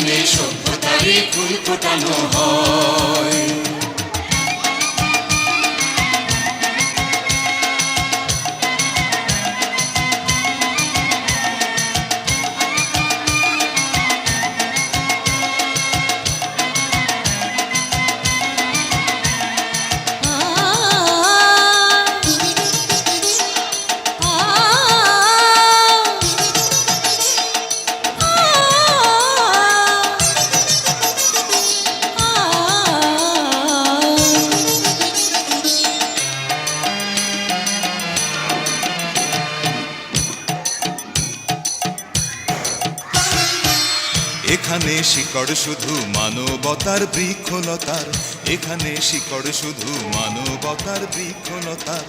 এখানে সভ্যতারই ফুল ফোটানো হয়। এখানে শিকড় শুধু মানবতার বৃক্ষলতার এখানে শিকড় শুধু মানবতার বৃক্ষলতার।